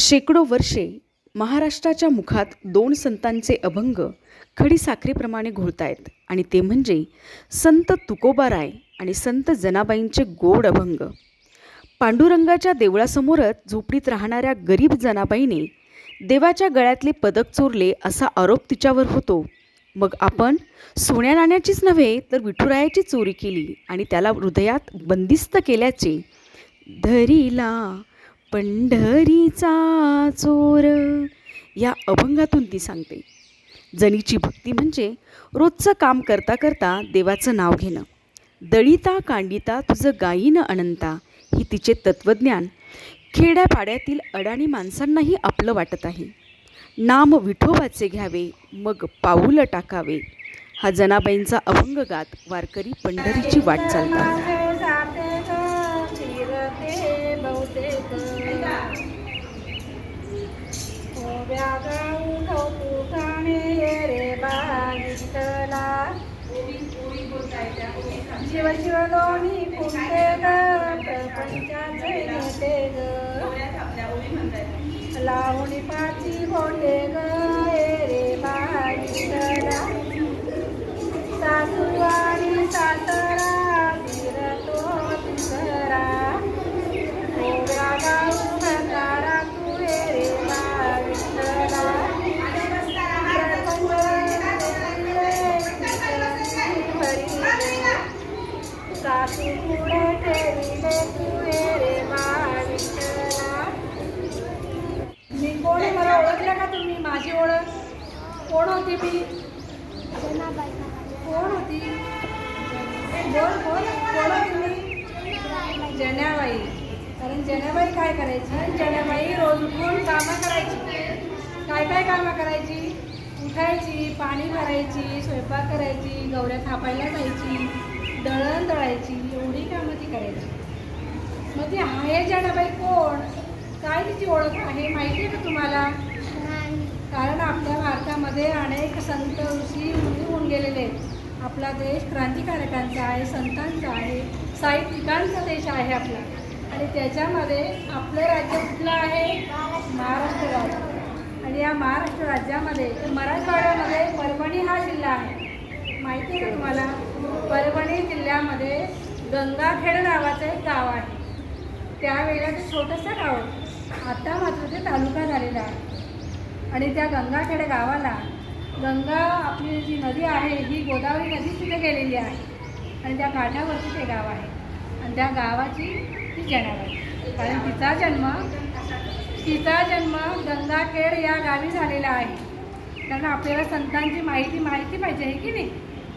शेकडो वर्षे महाराष्ट्राच्या मुखात दोन संतांचे अभंग खडीसाखरेप्रमाणे घोळतायत. आणि ते म्हणजे संत तुकोबाराय आणि संत जनाबाईंचे गोड अभंग. पांडुरंगाच्या देवळासमोरच झोपडीत राहणाऱ्या गरीब जनाबाईने देवाच्या गळ्यातले पदक चोरले असा आरोप तिच्यावर होतो. मग आपण सोन्या नाण्याचीच नव्हे तर विठुरायाची चोरी केली आणि त्याला हृदयात बंदिस्त केल्याचे धरीला पंढरीचा चोर. या अभंगातून ती सांगते जनीची भक्ती म्हणजे रोजचं काम करता करता देवाचं नाव घेणं. दळिता कांडिता तुझं गायीनं अनंता ही तिचे तत्त्वज्ञान खेड्यापाड्यातील अडाणी माणसांनाही आपलं वाटत आहे. नाम विठोबाचे घ्यावे मग पाऊलं टाकावे. हा जनाबाईंचा अभंग गात वारकरी पंढरीची वाट चालतात. शिव शिव दोन्ही पुंते ग प्रपंचाचे नेते ग लावणी पाची बोटे ग कोण होती मी कोण होती? बोल बोल कोण होती मी जनाबाई कारण जनाबाई काय करायची? जनाबाई रोज उठून कामं करायची. काय काय कामं करायची? उठायची पाणी भरायची स्वयंपाक करायची गवऱ्या थापायला जायची दळण दळायची एवढी कामं ती करायची. मग ती आहे जनाबाई कोण? काय तिची ओळख आहे? माहिती आहे का तुम्हाला? कारण आपल्या भारतामध्ये अनेक संत ऋषी होऊन गेलेले आहेत. आपला देश क्रांतिकारकांचा आहे संतांचा आहे साहित्यिकांचा देश आहे आपला. आणि त्याच्यामध्ये आपलं राज्य कुठलं आहे? महाराष्ट्र राज्य. आणि या महाराष्ट्र राज्यामध्ये मराठवाड्यामध्ये परभणी हा जिल्हा आहे. माहिती आहे का तुम्हाला? परभणी जिल्ह्यामध्ये गंगाखेड नावाचं एक गाव आहे. त्यावेळेला ते छोटंसं गाव होतं. आता मात्र ते तालुका झालेला आहे. आणि त्या गंगाखेड गावाला गंगा आपली जी नदी आहे ही गोदावरी नदी तिथे गेलेली आहे. आणि त्या काठावरती ते गाव आहे. आणि त्या गावाची ती जनाबाई कारण तिचा जन्म तिचा जन्म गंगाखेड या गावी झालेला आहे. कारण आपल्याला संतांची माहिती माहिती पाहिजे आहे की नाही?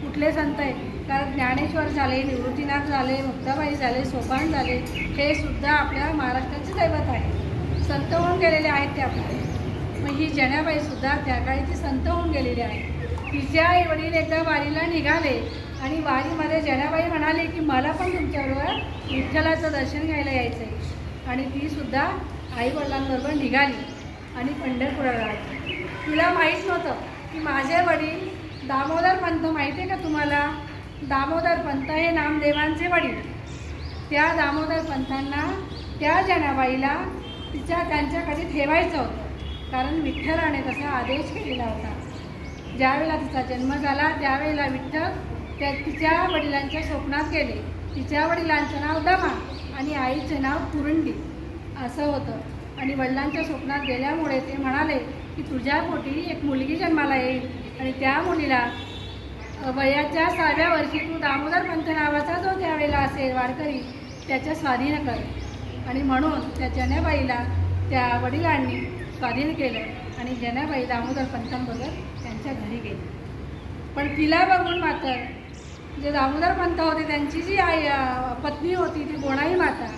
कुठले संत आहेत? कारण ज्ञानेश्वर झाले निवृत्तीनाथ झाले मुक्ताबाई झाले सोपान झाले हे सुद्धा आपल्या महाराष्ट्राचे दैवत आहे संत होऊन गेलेले आहेत ते आपल्याला मग ही जनाबाईसुद्धा त्या काळी ती संत होऊन गेलेली आहे. तिच्या आई वडील एकदा वारीला निघाले आणि वारीमध्ये जनाबाई म्हणाले की मला पण तुमच्याबरोबर विठ्ठलाचं दर्शन घ्यायला यायचं आहे आणि ती सुद्धा आई वडिलांबरोबर निघाली आणि पंढरपुराला आली. तिला माहीत नव्हतं की माझे वडील दामोदर पंत माहिती आहे का तुम्हाला? दामोदर पंत हे नामदेवांचे वडील. त्या दामोदर पंतांना त्या जनाबाईला तिच्या त्यांच्याकडे ठेवायचं होतं. कारण विठ्ठलाने तसा आदेश केलेला होता. ज्यावेळेला तिचा जन्म झाला त्यावेळेला विठ्ठल त्या तिच्या वडिलांच्या स्वप्नात गेले. तिच्या वडिलांचं नाव दमा आणि आईचं नाव कुरुंडी असं होतं. आणि वडिलांच्या स्वप्नात गेल्यामुळे ते म्हणाले की तुझ्या पोटी एक मुलगी जन्माला येईल आणि त्या मुलीला वयाच्या सहाव्या वर्षी तू दामोदर पंत नावाचा जो त्यावेळेला असेल वारकरी त्याच्या स्वाधीन कर. आणि म्हणून त्या जनाबाईला त्या वडिलांनी स्वाधीन केलं आणि जनाबाई दामोदर पंतांबरोबर त्यांच्या घरी गेली. पण तिला बघून मात्र जे दामोदर पंत होते त्यांची जी आई पत्नी होती ती गोणाई माता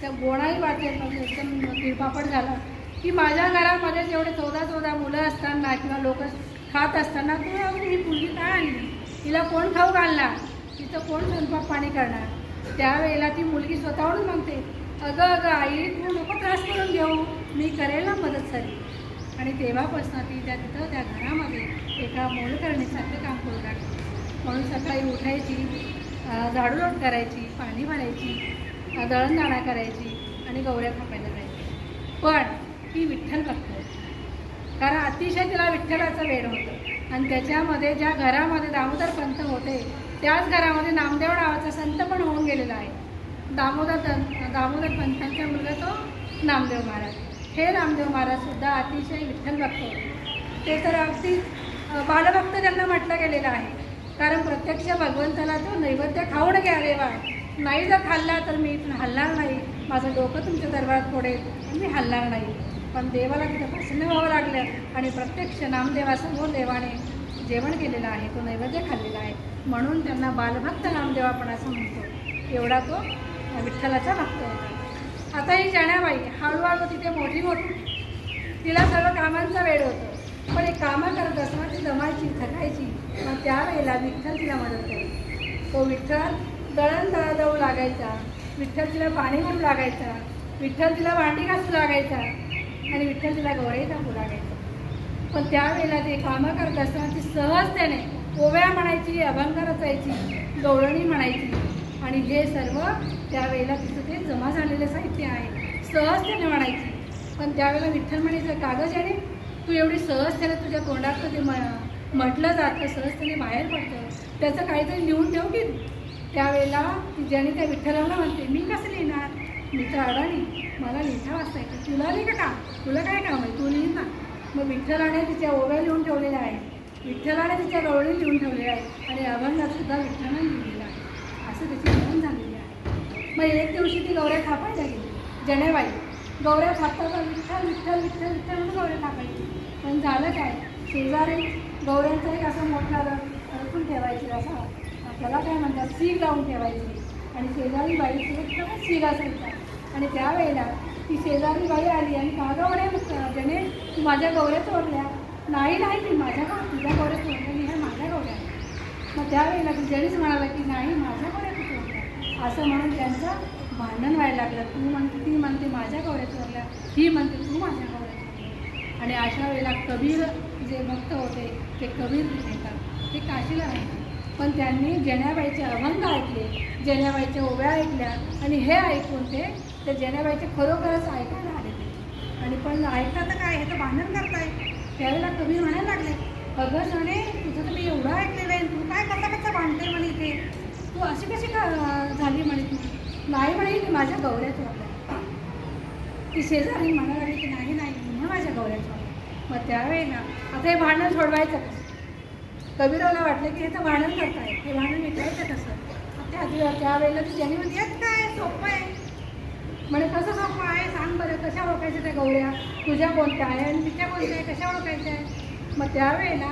त्या गोणाई मातेमध्ये एकदम तिरपापड झाला. की माझ्या घरामध्ये जेवढे चौदा चौदा मुलं असताना किंवा लोक खात असताना तू अगदी ही मुलगी काय आणली? तिला कोण खाऊ घालणार? तिचं कोण स्वयंपाक पाणी करणार? त्यावेळेला ती मुलगी स्वतःहून म्हणते अगं अगं आई तू नको त्रास करून घेऊ. मी करेल ना मदत सरी. आणि तेव्हापासून ती त्या तिथं त्या घरामध्ये एका मोल करण्यासारखं काम करू लागली. म्हणून सकाळी उठायची झाडूलोट करायची पाणी भरायची दळणदाणा करायची आणि गौऱ्या थापायला जायची. पण ती विठ्ठल कारण अतिशय तिला विठ्ठलाचं वेळ होतं. आणि त्याच्यामध्ये ज्या घरामध्ये दामोदर पंत होते त्याच घरामध्ये नामदेव नावाचा संत पण होऊन गेलेला आहे. दामोदर दामोदर पंतांचा मुलगा तो नामदेव महाराज. हे रामदेव महाराजसुद्धा अतिशय विठ्ठल भक्त होते. ते तर अगदी बालभक्त त्यांना म्हटलं गेलेलं आहे. कारण प्रत्यक्ष भगवंताला तो नैवेद्य खाऊन घ्या रेवा नाही जर खाल्ला तर मी इथून हलणार नाही. माझं डोकं तुमच्या दरबारात फोडेल. मी हलणार नाही. पण देवाला तिथं प्रसन्न व्हावं लागलं. आणि प्रत्यक्ष नामदेवासमोर देवाने जेवण केलेलं आहे. तो नैवेद्य खाल्लेला आहे. म्हणून त्यांना बालभक्त नामदेव आपण असं म्हणतो. एवढा तो विठ्ठलाचा भक्त होता. आता ही जणाबाई हळूहळू तिथे मोठी मोठी तिला सर्व कामांचा वेळ होतो. पण एक कामं करत असताना ती जमायची थकायची. मग त्यावेळेला विठ्ठल तिला मदत करे तो विठ्ठल दळण दळदळू लागायचा. विठ्ठल तिला पाणी भरू लागायचा. विठ्ठल तिला भांडी घासू लागायचा. आणि विठ्ठल तिला गोळे टाकू लागायचा. पण त्यावेळेला ते कामं करत असताना ती सहजतेने ओव्या म्हणायची अभंग रचायची गवळणी म्हणायची. आणि हे सर्व त्यावेळेला तिचं ते जमा झालेलं साहित्य. सहजतेने म्हणायची. पण त्यावेळेला विठ्ठल म्हणायचं कागद आणि तू एवढी सहजतेने तुझ्या तोंडात ते म म्हटलं जातं सहजतेने बाहेर पडतं. त्याचं काहीतरी लिहून ठेव की. त्यावेळेला ती ज्याने त्या विठ्ठलाला म्हणते मी कसं लिहिणार? मी तर अडाणी. मला लिहिता वाचता येतं तुला नाही का? तुला काय काम आहे? तू लिहि ना. मग विठ्ठलाने तिच्या ओव्या लिहून ठेवलेल्या आहेत. विठ्ठलाने तिच्या गवळी लिहून ठेवलेल्या आहेत. आणि अभंगातसुद्धा विठ्ठलाने लिहिलेलं आहे. असं त्याची नोंद झालेली आहे. मग एक दिवशी ती गौऱ्या थापायला गेली. जनेबाई गौऱ्या थापताना विठ्ठल विठ्ठल विठ्ठल विठ्ठल म्हणून गौऱ्या थापायची. पण झालं काय? शेजारी गौऱ्यांचा एक असा मोठा रचून ठेवायची असा. त्याला काय म्हणतात? सीग लावून ठेवायची. आणि शेजारी बाई सुद्धा सीग असायचा आणि त्यावेळेला ती शेजारी बाई आली आणि का गौऱ्या जने तू माझ्या गौऱ्या चोरल्या नाही नाही मी माझ्या का तुझ्या गौऱ्या चोरल्या मी ह्या माझ्या गौऱ्या. मग त्यावेळेला ती जणीच म्हणाला की नाही माझ्या गौऱ्या तू चोरल्या असं म्हणून त्यांचं भांडण व्हायला लागलं. तू म्हणते ती म्हणते माझ्या कवड्यात चोरल्या ही म्हणते तू माझ्या कवड्यात आणि अशा वेळेला कबीर जे भक्त होते ते कबीर येतात ते काशीला राहतात पण त्यांनी जनाबाईचे अभंग ऐकले. जनाबाईच्या ओव्या ऐकल्या. आणि हे ऐकून ते ते जनाबाईचे खरोखरच ऐकायला आले ते आणि पण ऐकता तर काय? हे तर भांडण करताय. त्यावेळेला कबीर म्हणायला लागले अगं म्हणे तुझं तर मी एवढं ऐकलेलं आहे. तू काय कसा कसं भांडते म्हणे ते तू अशी कशी झाली म्हणे तू? नाही म्हणे की माझ्या गौऱ्याच वाटल्या ती शेजारी मला लागली की नाही नाही म्हणून माझ्या गौऱ्याच वाटल्या मग त्यावेळेला आता हे भांडण सोडवायचं कसं? कबीराला वाटलं की हे तर भांडण करताय हे भांडण विकायचं कसं? त्या त्यावेळेला ती ज्यांनी म्हणजे येत काय सोपं आहे. म्हणे कसं सोपं आहे? सांग बरं कशा ओळखायच्या त्या गौऱ्या तुझ्या कोणत्या आहे आणि तिच्या कोणत्या आहे? कशा ओळखायच्या आहे मग त्यावेळेला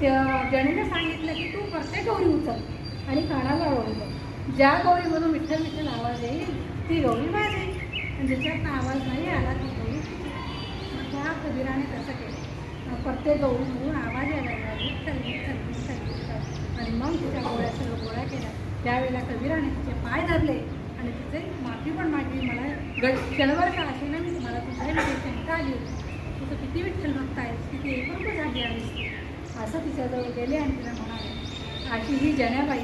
त्या जणीनं सांगितलं की तू प्रत्येक गौरी उचल आणि कानाला ओळख ज्या गौरीमधून विठ्ठल विठ्ठल आवाज येईल ती गौरी माझी आणि ज्याच्यातनं आवाज नाही आला ती गौरी मग त्या कबीराने तसं केलं. प्रत्येक प्रत्येक म्हणून आवाज यायला लागला विठ्ठल विठ्ठल विठ्ठल विठ्ठल. आणि मग तिच्या गोळ्या सर्व गोळ्या केल्या. त्यावेळेला कबीराने तिचे पाय धरले आणि तिचे माफी पण मागली. मला गड क्षणभर का असे ना मी मला तुझ्या शंका आली होती. तू किती विठ्ठल भक्त आहेस किती एकरूप झाली आहेस असं तिच्याजवळ गेले आणि तिला म्हणाले अशी ही जनाबाई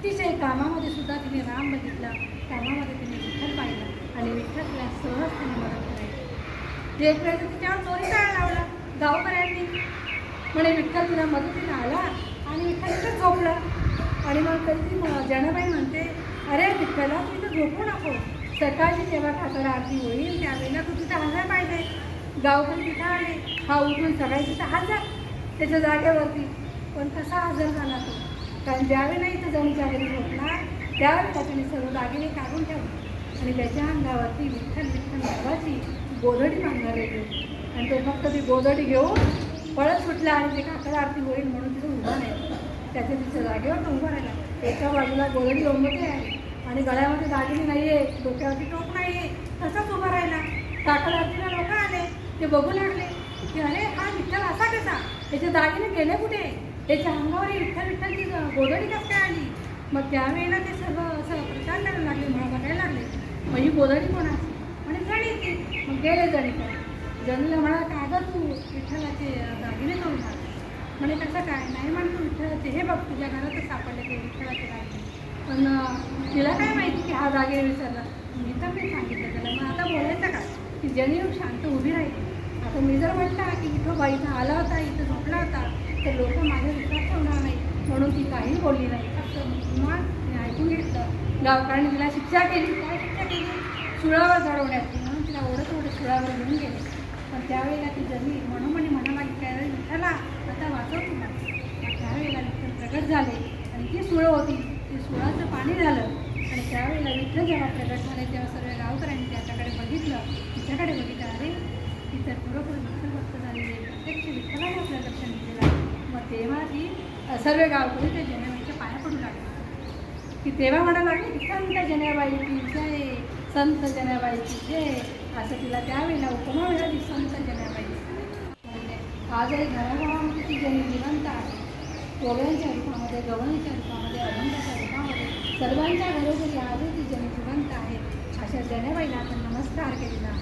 अतिशय कामामध्ये सुद्धा तिने राम बघितला. कामामध्ये तिने विठ्ठल पाहिलं आणि विठ्ठल तिला सहज तिने मदत करायची. एक वेळेस तिच्यावर चोरी लावला गावकऱ्यांनी म्हणे विठ्ठल तुला मदतीला आला आणि विठ्ठल तिथं झोपला. आणि मग कधी जनाबाई म्हणते अरे विठ्ठला तू इथं झोपू नको. सकाळची जेव्हा खातर आरती होईल त्यावेळेला तू तिथं हजर पाहिजे. गावकरी तिथं आले हा उठून सकाळी तिथं हजर त्याच्या जागेवरती. पण कसा हजर झाला तो? कारण ज्यावेळेला इथं जणीच्या घरी त्यावेळी त्यावेळेला मी सर्व दागिने काढून ठेवले आणि त्याच्या अंगावरती विठ्ठल विठ्ठल नावाची गोधडी बांधणार येते आणि तो फक्त ती गोधडी घेऊन पळत सुटला आणि ते काकड आरती होईल म्हणून तिथं उभा नाही त्याच्या तिच्या जागेवर तो उभा राहिला. एका बाजूला गोधडी लोंबते आहे. आणि गळ्यामध्ये दागिने नाही आहे डोक्यावरती टोप नाही आहे तसाच उभा राहिला. काकड आरतीला लोक आले ते बघू लागले की अरे हा विठ्ठल असा कसा? त्याचे दागिने गेले कुठे? त्याच्या अंगावर ही विठ्ठल विठ्ठलची गोधडी कसं काय आली? मग त्यावेळेला ते सर्व असं प्रचार करायला लागले मला बघायला लागले. मग ही गोधडी कोणाची? म्हणे जणीची. मग गेले जणीकडे जणीला म्हणा काय गं तू विठ्ठलाचे दागिने करून आला म्हणे कसं काय? नाही म्हणतो विठ्ठलाचे हे बघ तुझ्या घरातच सापडले ते विठ्ठलाचे दागिने. पण तिला काय माहिती की हा दागिने विसरला? मी तर मी सांगितलं त्याला. मग आता बोलायचं का? की जणी शांत उभी राहील आता मी जर म्हटलं की इथं बाईचा आला होता इथं झोपला होता तर लोक माझ्या विकास ठेवणार नाही म्हणून ती काही बोलली नाही. फक्त मुसलमान ऐकून घेतलं. गावकऱ्यांनी तिला शिक्षा केली. काय शिक्षा केली? सुळावर चढवण्याची म्हणून तिला ओढत ओढत सुळावर घेऊन गेले. पण त्यावेळेला ती जमी म्हणे म्हणालागी त्यावेळी विठ्ठला आता वाचव तिला त्यावेळेला विठ्ठल प्रगट झाले. आणि ती सुळं होती. ती सुळाचं पाणी झालं. आणि त्यावेळेला विठ्ठल जेव्हा प्रगट झाले तेव्हा सर्व गावकऱ्यांनी त्याच्याकडे बघितलं. तिच्याकडे बघितलं. अरे ती तर खरोखर विठ्ठल भक्त झालेली प्रत्यक्ष विठ्ठलाने आपलं दर्शन दिलं तेव्हा ती सर्व गावकरी त्या जनेबाईच्या पाया पडू लागले. की तेव्हा म्हणायला लागली की संत जनेबाईची जय संत जनाबाई जय असं तिला त्यावेळेला उपमा मिळाली संत जनाबाई म्हणजे आजही घराघरामध्ये ती जनी जिवंत आहे. गोव्यांच्या रूपामध्ये गवळीच्या रूपामध्ये अभंगाच्या रूपामध्ये सर्वांच्या घरोघरी आजही ती जनी जिवंत आहे. अशा जनाबाईला आपण नमस्कार केलेला.